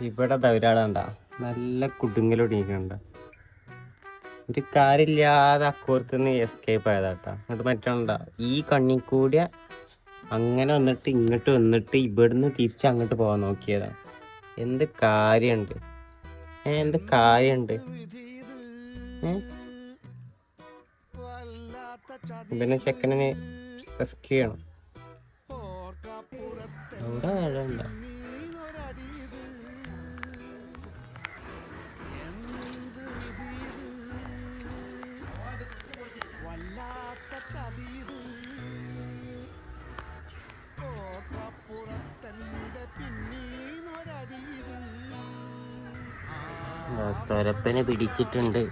ഇവിടെ ദാ ഒരാളുണ്ട? നല്ല കുടുങ്ങലൊടിക്കുന്നുണ്ട് ഒരു കാര്യമില്ലാതെ അക്കോർത്തുനിന്ന് എസ്കേപ്പ് ആയതാട്ടാ. എന്നിട്ട് മറ്റുണ്ട ഈ കണ്ണി കൂടിയ അങ്ങനെ വന്നിട്ട് ഇങ്ങോട്ട് വന്നിട്ട് ഇവിടുന്ന് തിരിച്ച് അങ്ങോട്ട് പോകാൻ നോക്കിയതാ. എന്ത് കാര്യമുണ്ട്? എന്ത് കാര്യമുണ്ട്? പിന്നെ ചെക്കനെ റെസ്ക്യൂ ചെയ്യണം. അവിടെ വേണ്ട തൊരപ്പനെ പിടിച്ചിട്ടുണ്ട്.